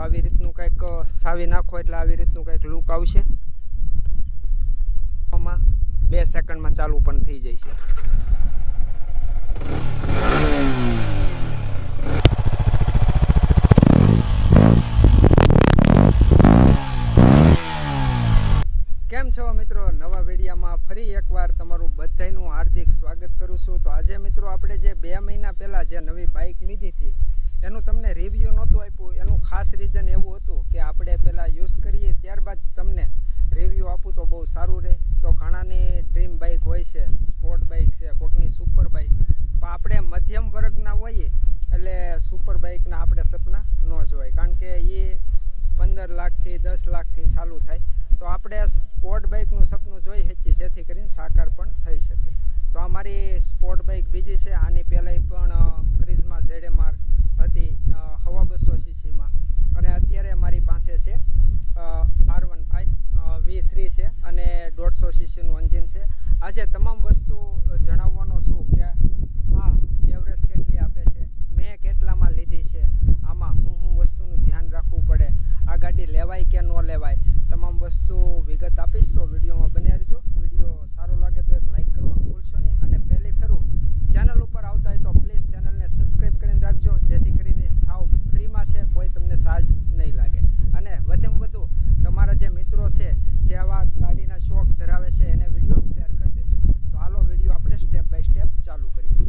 આવી રીતનું કંઈક સાવી નાખો એટલે આવી રીતનું કંઈક લુક આવશે. આમાં બે સેકન્ડમાં ચાલુ પણ થઈ જાય છે કેમ છો મિત્રો? નવા વિડીયામાં ફરી એકવાર તમારું બધાયનું હાર્દિક સ્વાગત કરું છું. તો આજે મિત્રો આપણે જે બે મહિના પહેલાં જે નવી બાઇક લીધી હતી એનું તમને રિવ્યૂ નહોતું આપ્યું, એનું ખાસ રીઝન એવું હતું કે આપણે પહેલાં યુઝ કરીએ ત્યારબાદ તમને રિવ્યૂ આપું તો બહુ સારું રહે. તો ઘણાની ડ્રીમ બાઇક હોય છે સ્પોર્ટ બાઇક છે, કોકની સુપર બાઇક પણ આપણે મધ્યમ વર્ગના હોઈએ એટલે સુપર બાઇકના આપણે સપના ન જોવાય. કારણ કે એ પંદર લાખથી દસ લાખથી ચાલુ થાય. તો આપણે સ્પોર્ટ બાઇકનું સપનું જોઈ શકીએ, જેથી કરીને સાકાર પણ થઈ શકે. તો આ મારી સ્પોર્ટ બાઇક બીજી છે. આની પહેલાંય પણ ક્રિઝમાં ઝેડેમાર્ક હવા બસો સીસીમાં અને અત્યારે મારી પાસે છે R one five V three છે અને દોઢસો સીસીનું એન્જિન છે. આજે તમામ વસ્તુ જણાવવાનો છું કે આ એવરેજ કેટલી આપે છે મેં કેટલામાં લીધી છે આમાં હું હું વસ્તુનું ધ્યાન રાખવું પડે આ ગાડી લેવાય કે ન લેવાય તમામ વસ્તુ વિગત આપીશ તો વિડીયોમાં બને રહેજો વીડિયો સારો લાગે તો એક લાઈક કરવાનું ભૂલશો નહીં અને પહેલી ફેરું ચેનલ ઉપર આવતા હોય તો પ્લીઝ ચેનલને સબસ્ક્રાઈબ કરીને રાખજો જેથી કરીને સાવ ફ્રીમાં છે કોઈ તમને ચાર્જ નહીં લાગે અને વધુમાં વધુ તમારા જે મિત્રો છે જે આવા ગાડીના શોખ ધરાવે છે એને વીડિયો શેર કરી દેજો તો હાલો વીડિયો આપણે સ્ટેપ બાય સ્ટેપ ચાલુ કરીએ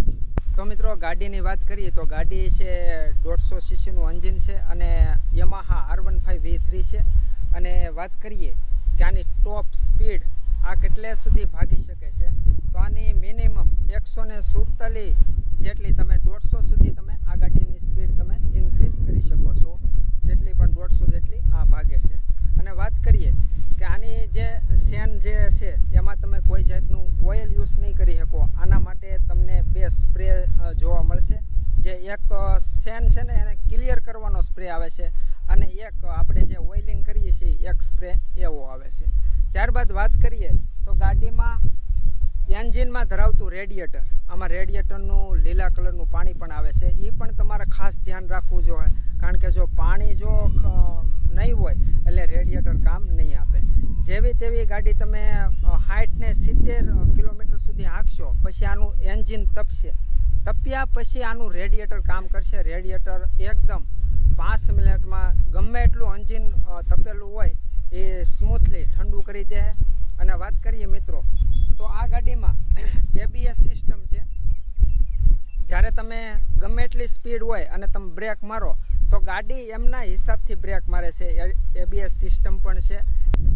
તો મિત્રો ગાડીની વાત કરીએ તો ગાડી છે દોઢસો સીસીનું એન્જિન છે અને Yamaha R one five V three છે. અને વાત કરીએ કે આની ટોપ સ્પીડ આ કેટલે સુધી ભાગી શકે છે? તો આની મિનિમમ એકસો ને સુડતાલીસ જેટલી તમે દોઢસો સુધી તમે આ ગાડીની સ્પીડ તમે ઇન્ક્રીઝ કરી શકો છો. જેટલી પણ દોઢસો જેટલી આ ભાગે છે. અને વાત કરીએ કે આની જે સેન જે છે, એમાં તમે કોઈ જાતનું ઓઇલ યુઝ નહીં કરી શકો આના માટે તમને બે સ્પ્રે જોવા મળશે જે એક સેન છે ને એને ક્લિયર કરવાનો સ્પ્રે આવે છે અને એક આપણે જે ઓઇલિંગ કરીએ છીએ એક સ્પ્રે એવો આવે છે. ત્યારબાદ વાત કરીએ તો ગાડીમાં એન્જિનમાં ધરાવતું રેડિએટર આમાં રેડિએટરનું લીલા કલરનું પાણી પણ આવે છે. એ પણ તમારે ખાસ ધ્યાન રાખવું જોઈએ. કારણ કે જો પાણી જો નહીં હોય, એટલે રેડિએટર કામ નહીં આપે. જેવી તેવી ગાડી તમે સાઠ ને સિત્તેર કિલોમીટર સુધી હાંકશો, પછી આનું એન્જિન તપશે. તપ્યા પછી આનું રેડિએટર કામ કરશે. રેડિએટર એકદમ પાંચ મિનિટમાં ગમે એટલું એન્જિન તપેલું હોય એ સ્મૂથલી ઠંડુ કરી દે. અને વાત કરીએ મિત્રો, તો આ ગાડીમાં એબીએસ સિસ્ટમ છે. જ્યારે તમે ગમે એટલી સ્પીડ હોય અને તમે બ્રેક મારો, તો ગાડી એમના હિસાબથી બ્રેક મારે છે. એબીએસ સિસ્ટમ પણ છે.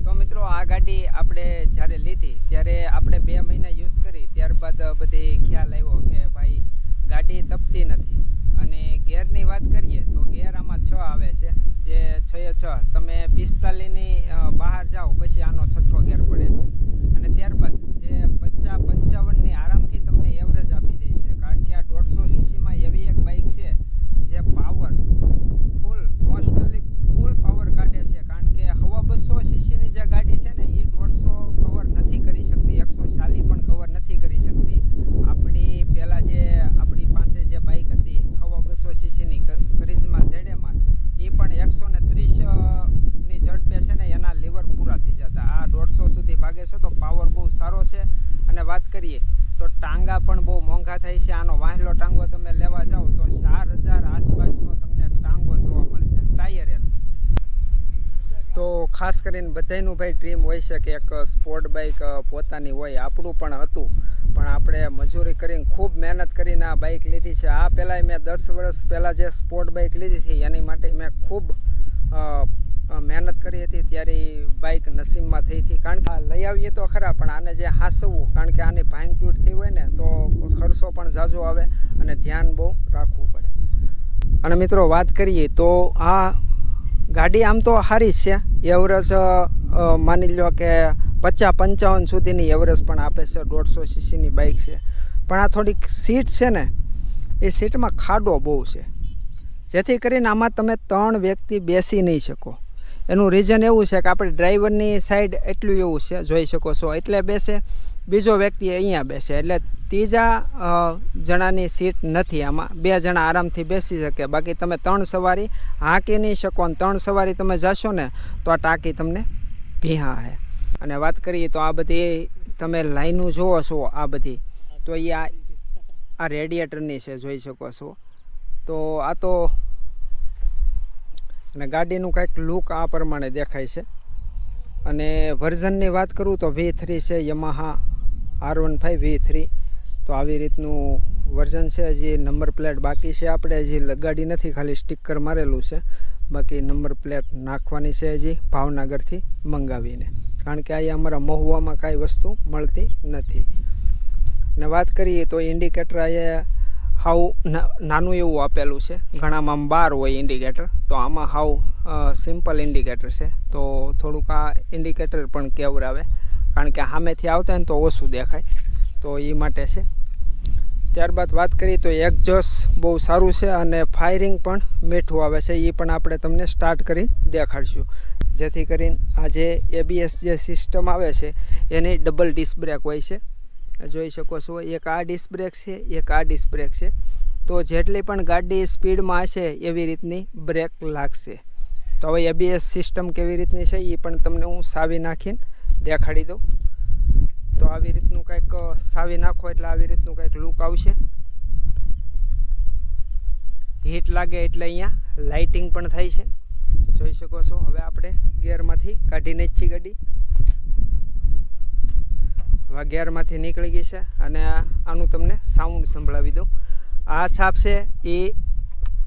તો મિત્રો, આ ગાડી આપણે જ્યારે લીધી ત્યારે આપણે બે મહિના યુઝ કરી ત્યારબાદ બધી ખ્યાલ આવ્યો કે ભાઈ ગાડી તપતી નથી અને ગેરની વાત કરીએ તો ગેર આમાં છ આવે છે જે છ એ છ તમે પિસ્તાલીસની બહાર જાઓ પછી આનો છઠ્ઠો ગેર પડે છે અને ત્યારબાદ જે પચાસ પંચાવનની આરામથી તમને એવરેજ આપી દે છે કારણ કે આ દોઢસો સીસીમાં એવી એક બાઇક છે જે powerful mostly full power કાઢે છે કારણ કે હવા બસો સીસીની જે ગાડી છે ને એ દોઢસો કવર નથી કરી શકતી એકસો ચાલીસ પણ કવર નથી કરી શકતી આપણી પહેલાં જે આપણી પાસે જે બાઇક હતી હવા બસો સીસીની ક્રિઝમાં ઝેડેમાં એ પણ એકસો ને ત્રીસની ઝડપે છે ને એના લીવર પૂરા થઈ જતા આ દોઢસો સુધી ભાગે છે તો પાવર બહુ સારો છે. અને વાત કરીએ, તો ટાંગા પણ બહુ મોંઘા થાય છે. આનો વાહેલો ટાંગો તમે લેવા જાઓ તો ચાર હજાર આસપાસનો તમને ટાંગો જોવા મળશે. ટાયર એનો. તો ખાસ કરીને બધાયનું ભાઈ ડ્રીમ હોય છે કે એક સ્પોર્ટ બાઇક પોતાની હોય. આપણું પણ હતું. પણ આપણે મજૂરી કરીને ખૂબ મહેનત કરીને આ બાઇક લીધી છે. આ પહેલાંય મેં દસ વર્ષ પહેલાં જે સ્પોર્ટ બાઇક લીધી હતી, એની માટે મેં ખૂબ મહેનત કરી હતી ત્યારે બાઇક નસીબમાં થઈ હતી. કારણ કે લઈ આવીએ તો ખરા, પણ આને જે હાંસવવું કારણ કે આની ભાંગ તૂટ થઈ હોય ને, તો ખર્ચો પણ ઝાઝો આવે અને ધ્યાન બહુ રાખવું પડે. અને મિત્રો, વાત કરીએ તો આ ગાડી આમ તો સારી છે. એવરેજ માની લો કે પચાસ પંચાવન સુધીની એવરેજ પણ આપે છે, દોઢસો સીસીની બાઇક છે. પણ આ થોડીક સીટ છે ને, એ સીટમાં ખાડો બહુ છે. જેથી કરીને આમાં તમે ત્રણ વ્યક્તિ બેસી નહીં શકો. એનું રીઝન એવું છે કે આપણે ડ્રાઈવરની સાઈડ એટલું એવું છે, જોઈ શકો છો. એટલે બેસે, બીજો વ્યક્તિ અહીંયા બેસે. એટલે ત્રીજા જણાની સીટ નથી આમાં. બે જણા આરામથી બેસી શકે. બાકી તમે ત્રણ સવારી હાંકી નહીં શકો અને ત્રણ સવારી તમે જશો ને, તો આ ટાંકી તમને ભીહા હે અને વાત કરીએ તો આ બધી તમે લાઈનો જુઓ છો આ બધી. તો એ આ રેડિએટરની છે, જોઈ શકો છો. તો આ તો અને ગાડીનું કંઈક લુક આ પ્રમાણે દેખાય છે. અને વર્ઝનની વાત કરું તો વી થ્રી છે Yamaha R one five V three તો આવી રીતનું વર્ઝન છે, હજી નંબર પ્લેટ બાકી છે આપણે, હજી ગાડી નથી ખાલી સ્ટીકર મારેલું છે. બાકી નંબર પ્લેટ નાખવાની છે હજી ભાવનગરથી મંગાવીને. કારણ કે અહીંયા અમારા મહુવામાં કાંઈ વસ્તુ મળતી નથી. ને વાત કરીએ તો ઇન્ડિકેટર અહીંયા હાવ નાનું એવું આપેલું છે. ઘણામાં બાર હોય ઇન્ડિકેટર તો આમાં હાવ સિમ્પલ ઇન્ડિકેટર છે. તો થોડુંક આ ઇન્ડિકેટર પણ કેવરાવે. કારણ કે સામેથી આવતા ને તો ઓછું દેખાય. તો એ માટે છે. ત્યારબાદ વાત કરીએ તો એક્ઝોસ બહુ સારું છે અને ફાયરિંગ પણ મીઠું આવે છે. એ પણ આપણે તમને સ્ટાર્ટ કરી દેખાડશું. જેથી કરીને આ જે એબીએસ જે સિસ્ટમ આવે છે, એની ડબલ ડિસ્ક બ્રેક હોય છે. જોઈ શકો છો, એક આ ડિસ્ક બ્રેક છે, એક આ ડિસ્ક બ્રેક છે. તો જેટલી પણ ગાડી સ્પીડમાં હશે, એવી રીતની બ્રેક લાગશે. તો હવે એબીએસ સિસ્ટમ કેવી રીતની છે એ પણ તમને હું સાવી નાખીને દેખાડી દઉં. તો આવી રીતનું કંઈક સાવી નાખો એટલે આવી રીતનું કંઈક લુક આવશે. હીટ લાગે એટલે અહીંયા લાઇટિંગ પણ થાય છે. જોઈ શકો છો, હવે આપણે ગેરમાંથી કાઢીને જ છીએ ગાડી. હવે નીકળી ગઈ છે અને આનું તમને સાઉન્ડ સંભળાવી દઉં. આ સાપ છે એ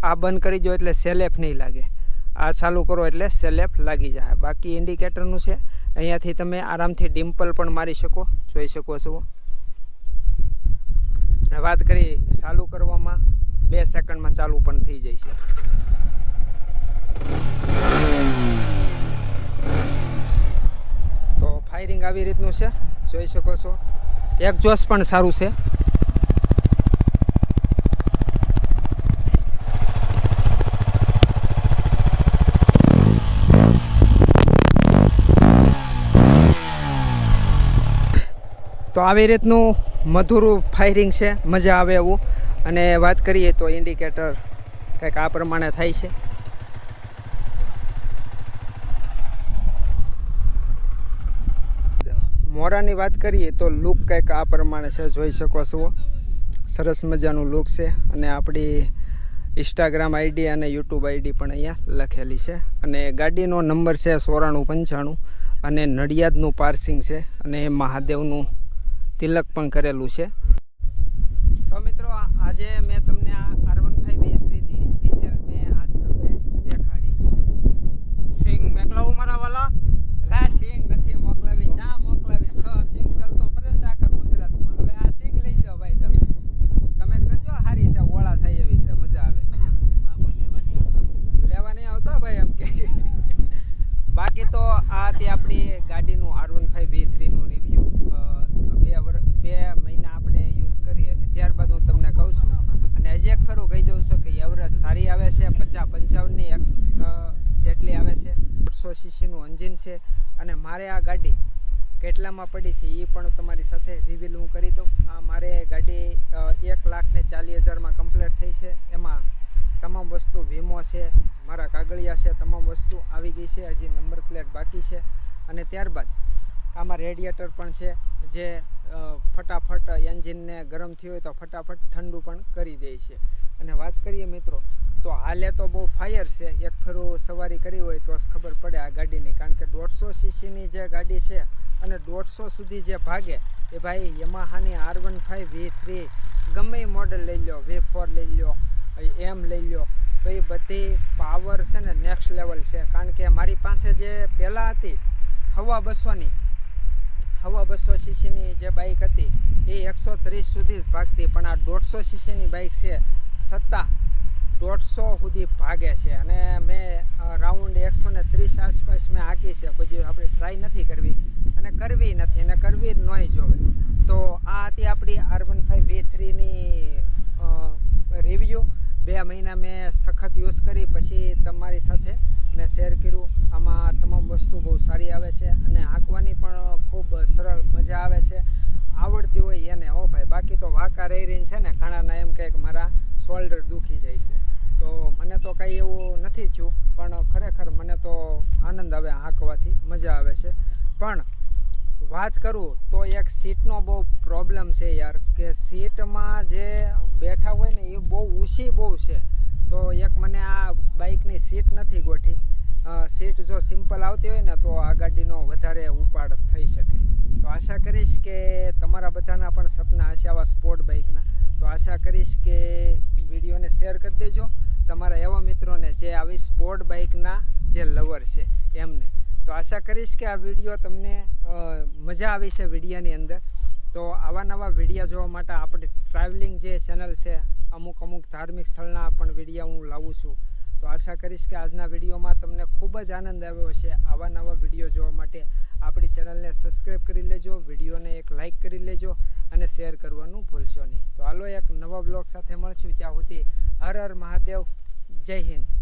આ બંધ કરી દો એટલે સેલેફ નહીં લાગે. આ ચાલુ કરો એટલે સેલેફ લાગી જાય. બાકી ઇન્ડિકેટરનું છે, અહીંયાથી તમે આરામથી ડિમ્પલ પણ મારી શકો, જોઈ શકો છો. અને વાત કરી ચાલુ કરવામાં, બે સેકન્ડમાં ચાલુ પણ થઈ જાય છે. તો ફાયરિંગ આવી રીતનું છે. જોઈ શકો છો. એક્ઝોસ પણ સારું છે. તો આવી રીતનું મધુરું ફાયરિંગ છે. મજા આવે એવું. અને વાત કરીએ તો ઇન્ડિકેટર કંઈક આ પ્રમાણે થાય છે. મોરાની વાત કરીએ તો લુક કંઈક આ પ્રમાણે છે જોઈ શકો છો. સરસ મજાનું લુક છે અને આપણી ઇન્સ્ટાગ્રામ આઈડી અને યુટ્યુબ આઈડી પણ અહીંયા લખેલી છે. અને ગાડીનો નંબર છે સોરાણું પંચાણું અને નડિયાદનું પાર્સિંગ છે અને મહાદેવનું તિલક પણ કરેલું છે. તો મિત્રો આજે મેં તમને આ આર વન ફાઈવ બે થ્રીની ડિટેલ મેં આજ તમને દેખાડી સિંગ મેકલાવું મારા વાલા લા સિંગ નથી મોકલાવી ના મોકલાવી છ સિંગ ચાલતો ફરે છે આખા ગુજરાતમાં હવે આ સિંગ લઈ જાઓ ભાઈ તમે કમેન્ટ કરજો હારી છે ઓળા થાય એવી છે મજા આવે લેવા નહીં આવતા ભાઈ એમ કે બાકી તો આ આપણી ગાડીનું આર વન ફાઈવ વી થ્રીનું રિવ્યૂ બે વર્ષ બે મહિના આપણે યુઝ કરી અને ત્યારબાદ હું તમને કહું છું. અને હજી એક ફરું કહી દઉં છું કે એવરેજ સારી આવે છે, પચાસ પંચાવનની એક જેટલી આવે છે. આઠસો સીસીનું એન્જિન છે અને મારે આ ગાડી કેટલામાં પડી હતી એ પણ તમારી સાથે રિવીલ હું કરી દઉં. આ મારે ગાડી એક લાખ ને ચાલીસ હજારમાં કમ્પ્લીટ થઈ છે. એમાં તમામ વસ્તુ વીમો છે, મારા કાગળિયા છે, તમામ વસ્તુ આવી ગઈ છે, હજી નંબર પ્લેટ બાકી છે. અને ત્યારબાદ આમાં રેડિએટર પણ છે, જે ફટાફટ એન્જિનને ગરમ થયું હોય તો ફટાફટ ઠંડુ પણ કરી દે છે. અને વાત કરીએ મિત્રો, તો હાલે તો બહુ ફાયર છે, એક ફેરું સવારી કરી હોય તો ખબર પડે આ ગાડીની, કારણ કે દોઢસો સીસીની જે ગાડી છે અને દોઢસો સુધી જે ભાગે, એ ભાઈ યમાહાની R one five V three ગમે મોડલ લઈ લો વી ફોર લઈ લો એમ લઈ લો તો એ બધી પાવર છે ને નેક્સ્ટ લેવલ છે. કારણ કે મારી પાસે જે પહેલાં હતી, હવા બસોની, હવા બસો સીસીની જે બાઇક હતી, એ એકસો ત્રીસ સુધી જ ભાગતી. પણ આ દોઢસો સીસીની બાઇક છે છતાં દોઢસો સુધી ભાગે છે. અને મેં રાઉન્ડ એકસો ને ત્રીસ આસપાસ મેં હાંકી છે. કોઈ આપણે ટ્રાય નથી કરવી. અને કરવી નથી, અને કરવી જ નહીં જોવે. તો આ હતી આપણી આર વન ફાઈવ વી થ્રીની રિવ્યૂ બે મહિના મેં સખત યુઝ કરી, પછી તમારી સાથે મેં શેર કર્યું. આમાં તમામ વસ્તુ બહુ સારી આવે છે અને હાંકવાની પણ ખૂબ સરળ મજા આવે છે. આવડતી હોય એને, હો ભાઈ, બાકી તો વાંકા રહી રહીને છે ને ઘણાના એમ કહે કે મારા શોલ્ડર દુખી જાય છે. તો મને તો કાંઈ એવું નથી થયું, પણ ખરેખર મને તો આનંદ આવે હાંકવાથી, મજા આવે છે. પણ વાત કરું તો એક સીટનો બહુ પ્રોબ્લેમ છે યાર, કે સીટમાં જે બેઠા હોય ને એ બહુ ઊંચી બહુ છે. તો એક મને આ બાઇકની સીટ નથી ગોઠી. સીટ જો સિમ્પલ આવતી હોય ને તો આ ગાડીનો વધારે ઉપાડ થઈ શકે. તો આશા કરીશ કે તમારા બધાના પણ સપના હશે આવા સ્પોર્ટ બાઇકના તો આશા કરીશ કે વિડીયોને શેર કરી દેજો. તમારા એવા મિત્રોને જે આવી સ્પોર્ટ બાઇકના જે લવર છે એમને. તો આશા કરીશ કે આ વીડિયો તમને મજા આવી છે વિડીયાની અંદર. તો આવા નવા વિડીયા જોવા માટે આપણે ટ્રાવેલિંગ જે ચેનલ છે, અમુક અમુક ધાર્મિક સ્થળના પણ વિડીયા હું લાવું છું. તો આશા કરીશ કે આજના વિડીયોમાં તમને ખૂબ જ આનંદ આવ્યો છે આવા નવા વીડિયો જોવા માટે આપણી ચેનલને સબસ્ક્રાઈબ કરી લેજો, વિડીયોને એક લાઇક કરી લેજો અને શેર કરવાનું ભૂલશો નહીં. તો હાલો એક નવા બ્લોગ સાથે મળશું. ત્યાં સુધી હર હર મહાદેવ, જય હિન્દ.